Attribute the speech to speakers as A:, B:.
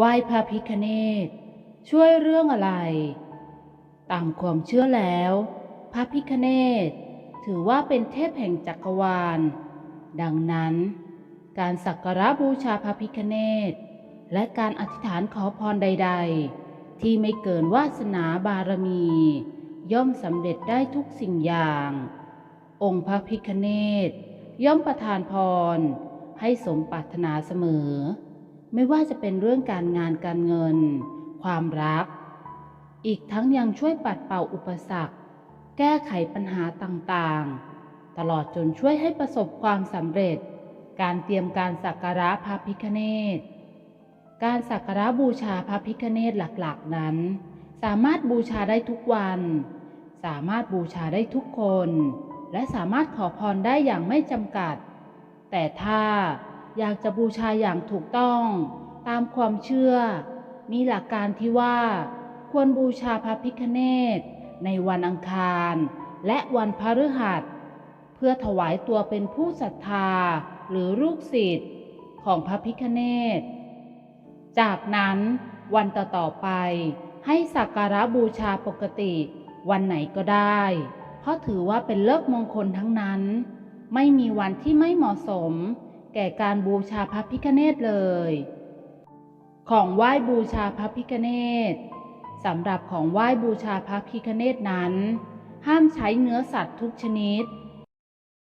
A: ไหว้พระพิคเนตช่วยเรื่องอะไร ตามความเชื่อแล้ว พระพิคเนตถือว่าเป็นเทพแห่งจักรวาล ดังนั้น การสักการะบูชาพระพิคเนตและการอธิษฐานขอพรใด ๆ ที่ไม่เกินวาสนาบารมี ย่อมสำเร็จได้ทุกสิ่งอย่าง องค์พระพิคเนตย่อมประทานพร ให้สมปรารถนาเสมอ ไม่ว่าจะเป็นเรื่องการงานการเงิน ความรัก อีกทั้งยังช่วยปัดเป่าอุปสรรค แก้ไขปัญหาต่างๆ ตลอดจนช่วยให้ประสบความสำเร็จ การเตรียมการสักการะพระพิคเนตการสักการะบูชาพระพิคเนตหลักๆนั้น สามารถบูชาได้ทุกวัน สามารถบูชาได้ทุกคน และสามารถขอพรได้อย่างไม่จำกัด แต่ถ้า อยากจะบูชาอย่างถูกต้อง ตามความเชื่อ มีหลักการที่ว่า ควรบูชาพระพิคเนตในวันอังคาร และวันพฤหัส เพื่อถวายตัวเป็นผู้ศรัทธาหรือลูกศิษย์ของพระพิคเนตจากนั้นวันต่อๆไปให้สักการะบูชาปกติวันไหนก็ได้ เพราะถือว่าเป็นเลิกมงคลทั้งนั้น ไม่มีวันที่ไม่เหมาะสม ก่การบูชาพระพิคเนตเลย ของไหว้บูชาพระพิคเนตสำหรับของไหว้บูชาพระพิคเนตนั้น ห้ามใช้เนื้อสัตว์ทุกชนิด